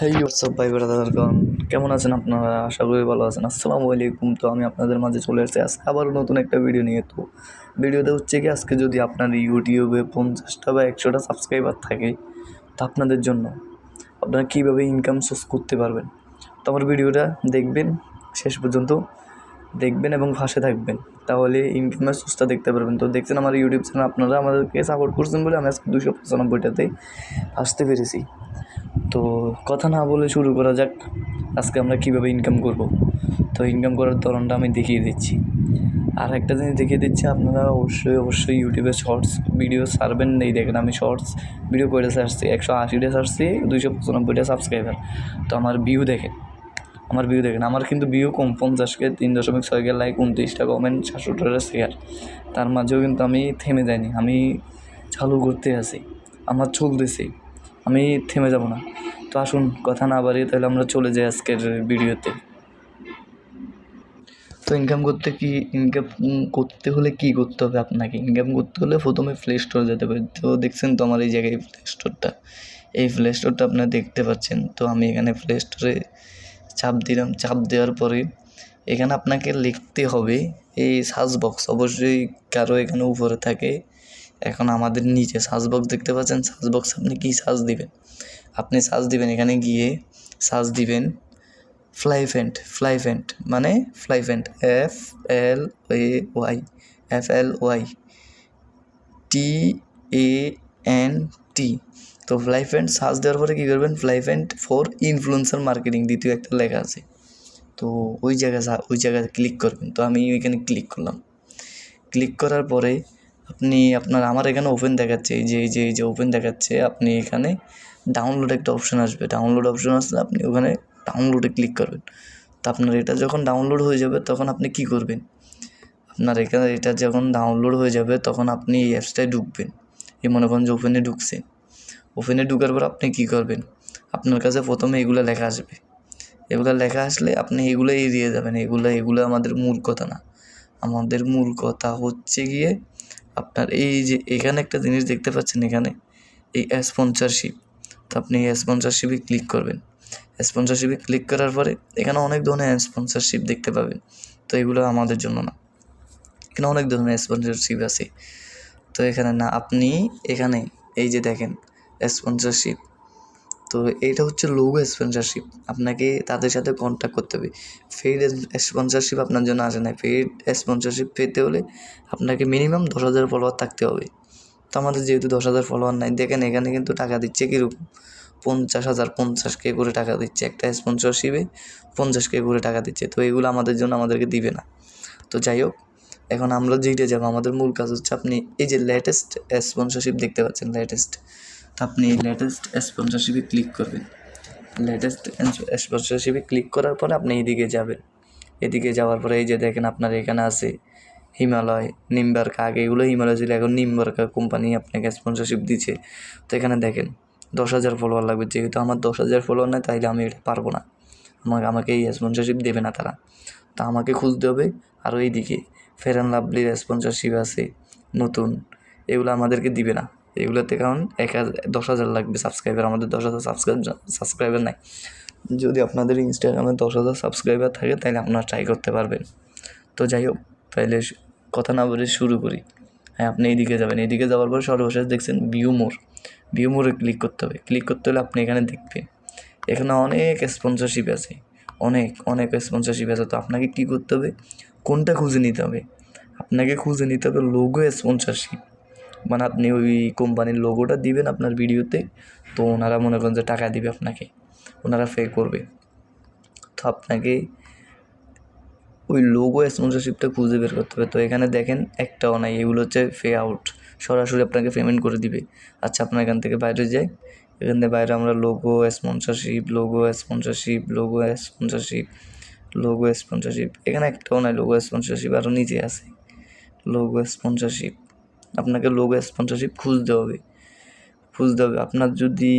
হেই WhatsApp ভাই ব্রাদারগণ কেমন আছেন আপনারা? আশা করি ভালো আছেন। আসসালামু আলাইকুম। তো আমি আপনাদের মাঝে চলে এসেছি আজকে আবারও নতুন একটা ভিডিও নিয়ে। তো ভিডিওতে হচ্ছে কি, আজকে যদি আপনার ইউটিউবে পঞ্চাশটা বা একশোটা সাবস্ক্রাইবার থাকে, তো আপনাদের জন্য আপনারা কীভাবে ইনকাম সোর্স করতে পারবেন? তো আমার ভিডিওটা দেখবেন, শেষ পর্যন্ত দেখবেন এবং ফাঁসে থাকবেন। তাহলে ইনকামের সোর্সটা দেখতে পারবেন। তো দেখছেন আমার ইউটিউব চ্যানেল আপনারা আমাদেরকে সাপোর্ট করছেন বলে আমি আজকে দুশো পঁচানব্বইটাতে আসতে পেরেছি। তো কথা না বলে শুরু করা যাক, আজকে আমরা কীভাবে ইনকাম করব? তো ইনকাম করার ধরনটা আমি দেখিয়ে দিচ্ছি। আর একটা জিনিস দেখিয়ে দিচ্ছি, আপনারা অবশ্যই অবশ্যই ইউটিউবে শর্টস ভিডিও সারবেন এই দেখেন আমি শর্টস ভিডিও করে সারছি একশো আশিটা সারছি দুইশো পঁচানব্বইটা সাবস্ক্রাইবার তো আমার ভিউ দেখেন, আমার ভিউ দেখেন, আমার কিন্তু ভিউ কম, পঞ্চাশকে তিন দশমিক ছয় কে লাইক উনত্রিশটা কমেন্ট সাতশোটা শেয়ার তার মাঝেও কিন্তু আমি থেমে যাইনি, আমি চালু করতে আছি, আমার চলতেছি, আমি থেমে যাব না। তো আসুন, কথা না বাড়িয়ে তাহলে আমরা চলে যাই আজকের ভিডিওতে। তো ইনকাম করতে কি ইনকাম করতে হলে কি করতে হবে আপনাকে? ইনকাম করতে হলে প্রথমে প্লে স্টোরে যেতে হবে। তো দেখছেন তো আমার এই জায়গায় প্লে স্টোরটা এই প্লে স্টোরটা আপনারা দেখতে পাচ্ছেন। তো আমি এখানে প্লে স্টোরে চাপ দিলাম। চাপ দেওয়ার পরে এখানে আপনাকে লিখতে হবে। এই সার্চ বক্স অবশ্যই কারও এখানে উপরে থাকে। এখন আমাদের নিচে সার্চ বক্স দেখতে পাচ্ছেন? সার্চ বক্স আপনি কী সার্চ দিবেন? আপনি সার্চ দিবেন এখানে গিয়ে সার্চ দিবেন ফ্লাইফেন্ট ফ্লাইফেন্ট মানে ফ্লাইফেন্ট F L A Y F L Y T A N T তো ফ্লাইফেন্ট সার্চ দেওয়ার পরে কী করবেন? ফ্লাইফেন্ট ফর ইনফ্লুয়েন্সার মার্কেটিং দ্বিতীয় একটা লেখা আছে। তো ওই জায়গা ওই জায়গায় ক্লিক করবেন। তো আমি ওইখানে ক্লিক করলাম। ক্লিক করার পরে আপনি আপনার, আমার এখানে ওপেন দেখাচ্ছে যে, এই যে এই যে ওপেন দেখাচ্ছে, আপনি এখানে ডাউনলোড একটা অপশন আসবে। ডাউনলোড অপশন আসলে আপনি ওখানে ডাউনলোডে ক্লিক করবেন। তো আপনার এটা যখন ডাউনলোড হয়ে যাবে তখন আপনি কি করবেন? আপনার এখানে এটা যখন ডাউনলোড হয়ে যাবে তখন আপনি এই অ্যাপসটায় ঢুকবেন। এই মনে করেন যে ওপেনে ঢুকছেন। ওপেনে ঢুকার পর আপনি কী করবেন? আপনার কাছে প্রথমে এগুলো লেখা আসবে। এগুলো লেখা আসলে আপনি এগুলো এড়িয়ে যাবেন। এগুলো এগুলো আমাদের মূল কথা না। আমাদের মূল কথা হচ্ছে গিয়ে আপনার এই যে এখানে একটা জিনিস দেখতে পাচ্ছেন এখানে, এই স্পন্সরশিপ তো আপনি স্পন্সরশিপে ক্লিক করবেন। স্পন্সরশিপে ক্লিক করার পরে এখানে অনেক ধরনের স্পন্সরশিপ দেখতে পাবেন। তো এগুলো আমাদের জন্য না। এখানে অনেক ধরনের স্পন্সরশিপ আছে। তো এখানে না, আপনি এখানে এই যে দেখেন স্পন্সরশিপ তো এইটা হচ্ছে লোগো স্পন্সরশিপ আপনাকে তাদের সাথে কন্ট্যাক্ট করতে হবে। ফেড স্পন্সরশিপ আপনার জন্য আসে না। ফেড স্পন্সরশিপ পেতে হলে আপনাকে মিনিমাম দশ হাজার ফলোয়ার থাকতে হবে। তো আমাদের যেহেতু দশ হাজার ফলোয়ার নাই, দেখেন এখানে কিন্তু টাকা দিচ্ছে কীরকম? পঞ্চাশ হাজার, পঞ্চাশ কে করে টাকা দিচ্ছে, একটা স্পন্সরশিপে পঞ্চাশ কে করে টাকা দিচ্ছে, তো এগুলো আমাদের জন্য আমাদেরকে দিবে না। তো যাই হোক, এখন আমরা যেইটা যাব, আমাদের মূল কাজ হচ্ছে আপনি এই যে লেটেস্ট স্পন্সরশিপ দেখতে পাচ্ছেন লেটেস্ট তো আপনি লেটেস্ট স্পন্সরশিপে ক্লিক করবেন। লেটেস্ট স্পন্সরশিপে ক্লিক করার পরে আপনি এইদিকে যাবেন। এদিকে যাওয়ার পরে এই যে দেখেন আপনার এখানে আছে হিমালয়, নিম্বার্কা, আগে এগুলো হিমালয় ছিল, এখন নিম্বার্কা কোম্পানি আপনাকে স্পন্সরশিপ দিচ্ছে। তো এখানে দেখেন, দশ হাজার ফলোয়ার লাগবে। যেহেতু আমার দশ হাজার ফলোয়ার নেই, তাইলে আমি এটা পারব না। আমাকে আমাকে এই স্পন্সরশিপ দেবে না তারা। তো আমাকে খুঁজতে হবে। আর ওইদিকে ফের অ্যান্ড লাভলির স্পন্সরশিপ আছে, নতুন। এগুলো আমাদেরকে দিবে না। এগুলোতে কারণ এক হাজার দশ হাজার লাগবে সাবস্ক্রাইবার আমাদের দশ হাজার সাবস্ক্রাইব সাবস্ক্রাইবার নাই। যদি আপনাদের ইনস্টাগ্রামে দশ হাজার সাবস্ক্রাইবার থাকে তাহলে আপনারা ট্রাই করতে পারবেন। তো যাই হোক তাহলে কথা না বলে শুরু করি। হ্যাঁ আপনি এইদিকে যাবেন। এইদিকে যাওয়ার পর সর্বশেষ দেখছেন ভিউ মোর ভিউ মোরে ক্লিক করতে হবে। ক্লিক করতে হলে আপনি এখানে দেখবেন। এখানে অনেক স্পন্সরশিপ আছে। অনেক অনেক স্পন্সরশিপ আছে। তো আপনাকে কী করতে হবে? কোনটা খুঁজে নিতে হবে? আপনাকে খুঁজে নিতে হবে লোগো স্পন্সরশিপ মানে আপনি ওই কোম্পানির লোগোটা দিবেন আপনার ভিডিওতে তো ওনারা মনে করেন যে টাকা দিবে আপনাকে। ওনারা পে করবে। তো আপনাকে ওই লোগো স্পন্সরশিপটা খুঁজে বের করতে হবে। তো এখানে দেখেন একটাও নাই, এগুলো হচ্ছে পে আউট সরাসরি আপনাকে পেমেন্ট করে দিবে। আচ্ছা আপনার এখান থেকে বাইরে যাই। এখান থেকে বাইরে আমরা logo sponsorship logo sponsorship logo sponsorship logo sponsorship এখানে একটাও নাই লোগো স্পন্সরশিপ আরও নিচে আছে। লোগো স্পন্সরশিপ আপনাকে লোগো স্পন্সরশিপ খুঁজতে হবে। খুঁজতে হবে। আপনার যদি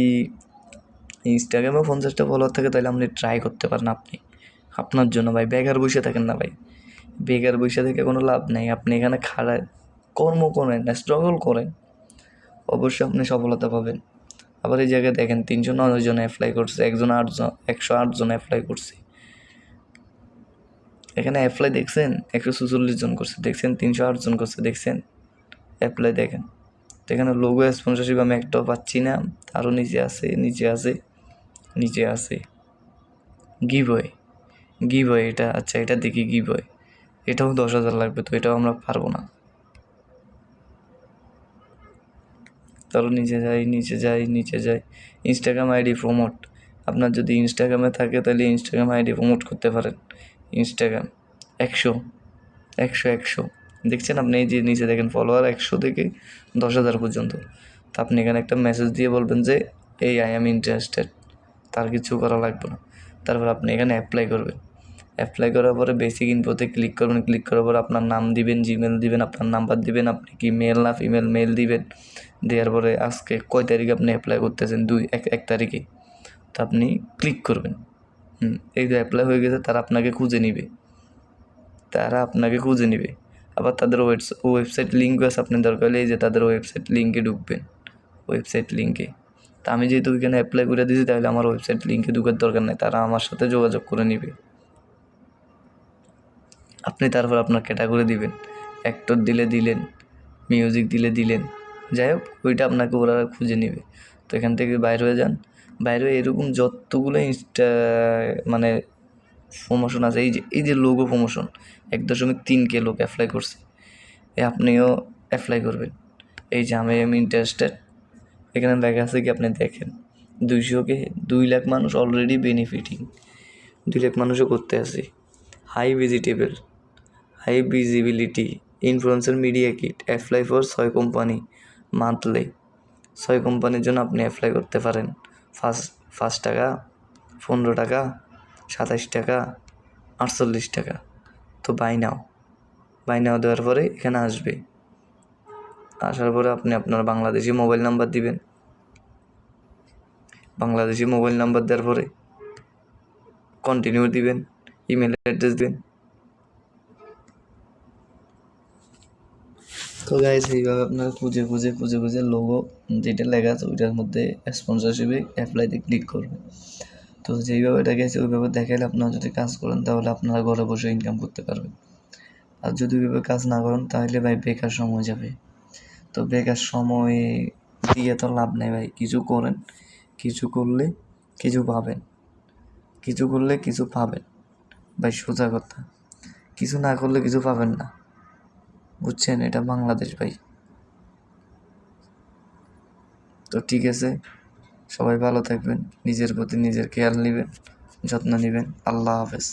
ইনস্টাগ্রামে পঞ্চাশটা ফলোয়ার থাকে, তাহলে আপনি ট্রাই করতে পারেন আপনি। আপনার জন্য ভাই, বেকার বসে থাকেন না ভাই। বেকার বসে থেকে কোনো লাভ নেই। আপনি এখানে খাড়ায় কর্ম করেন স্ট্রাগল করেন, অবশ্যই আপনি সফলতা পাবেন। আবার এই জায়গায় দেখেন তিনশো নয় জন অ্যাপ্লাই করছে, একজন আটজন, একশো আটজন অ্যাপ্লাই করছে। এখানে অ্যাপ্লাই দেখছেন, একশো চুচল্লিশ জন করছে, দেখছেন তিনশো আট জন করছে, দেখছেন অ্যাপ্লাই দেখেন। তো এখানে লোগো স্পন্সরশিপ আমি একটাও পাচ্ছি না আরও নিচে আছে নিচে আছে নিচে আছে। গিভ গিভ হয় এটা আচ্ছা এটা দেখি গিভ হয় এটাও দশ হাজার লাগবে, তো এটাও আমরা পারব না। তারও নিচে যাই নিচে যাই নিচে যাই। ইনস্টাগ্রাম আইডি প্রমোট আপনার যদি ইনস্টাগ্রামে থাকে, তাহলে ইনস্টাগ্রাম আইডি প্রমোট করতে পারেন। ইনস্টাগ্রাম একশো। একশো একশো। দেখছেন আপনি এই যে নিচে দেখেন ফলোয়ার একশো থেকে দশ হাজার পর্যন্ত। তো আপনি এখানে একটা মেসেজ দিয়ে বলবেন যে, এই আই এম ইন্টারেস্টেড তার কিছু করা লাগবে না। তারপর আপনি এখানে অ্যাপ্লাই করবেন। অ্যাপ্লাই করার পরে বেসিক ইনফোতে ক্লিক করবেন ক্লিক করার পরে আপনার নাম দিবেন জিমেল দিবেন, আপনার নাম্বার দিবেন, আপনি কি মেল না ফিমেল মেল দিবেন, দেওয়ার পরে আজকে কয় তারিখে আপনি অ্যাপ্লাই করতেছেন? দুই, এক এক তারিখে। তো আপনি ক্লিক করবেন। হুম, এই যে অ্যাপ্লাই হয়ে গেছে, তারা আপনাকে খুঁজে নিবে। তারা আপনাকে খুঁজে নিবে। আবার তাদের ওয়েবসাইট লিঙ্ক আছে, আপনি দরকার হলে এই যে তাদের ওয়েবসাইট লিঙ্কে ঢুকবেন। ওয়েবসাইট লিঙ্কে তা আমি যেহেতু ওইখানে অ্যাপ্লাই করে দিয়েছি, তাহলে আমার ওয়েবসাইট লিঙ্কে ঢুকার দরকার নেই। তারা আমার সাথে যোগাযোগ করে নিবে। আপনি তারপর আপনার ক্যাটাগরি দিবেন। অ্যাক্টর দিলে দিলেন মিউজিক দিলে দিলেন। যাই হোক, ওইটা আপনাকে ওরা খুঁজে নেবে। তো এখান থেকে বাইরে হয়ে যান। বাইরে এরকম যতগুলো ইনস্টা মানে প্রমোশন আছে, এই যে এই যে লোগো প্রমোশন এক দশমিক তিন কে লোক অ্যাপ্লাই করছে, এ আপনিও অ্যাপ্লাই করবেন। এই যে আমি এম ইন্টারেস্টেড এখানে লেখা আছে কি আপনি দেখেন দুইশোকে দুই লাখ মানুষ অলরেডি বেনিফিটিং দুই লাখ মানুষও করতে আছে। High vegetable high visibility influencer media kit apply for ছয় কোম্পানি মান্থলি ছয় কোম্পানির জন্য আপনি অ্যাপ্লাই করতে পারেন। ফার্স্ট পাঁচ টাকা, পনেরো টাকা, সাতাশ টাকা, আটচল্লিশ টাকা। তো বাই নাও বাই নাও দেওয়ার পরে এখানে আসবে। আসার পরে আপনি আপনার বাংলাদেশি মোবাইল নাম্বার দিবেন। বাংলাদেশি মোবাইল নাম্বার দেওয়ার পরে কন্টিনিউ দিবেন। ইমেল অ্যাড্রেস দিবেন। তো গাইজ এইভাবে আপনারা খুঁজে খুঁজে খুঁজে খুঁজে লোগো যেটা লেখা আছে ওইটার মধ্যে স্পন্সরশিপে অ্যাপ্লাইতে ক্লিক করবে তো যেইভাবে এটা গেছে ওইভাবে দেখাইলে আপনারা যদি কাজ করেন তাহলে আপনারা ঘরে বসে ইনকাম করতে পারবেন। আর যদি ওইভাবে কাজ না করেন তাহলে ভাই বেকার সময় যাবে। তো বেকার সময় দিয়ে তো লাভ নেই ভাই, কিছু করেন, কিছু করলে কিছু পাবেন। কিছু করলে কিছু পাবেন। ভাই সোজা কথা, কিছু না করলে কিছু পাবেন না। বুঝছেন? এটা বাংলাদেশ ভাই। তো ঠিক আছে, সবাই ভালো থাকবেন, নিজের প্রতি নিজের খেয়াল নেবেন, যত্ন নেবেন। আল্লাহ হাফেজ।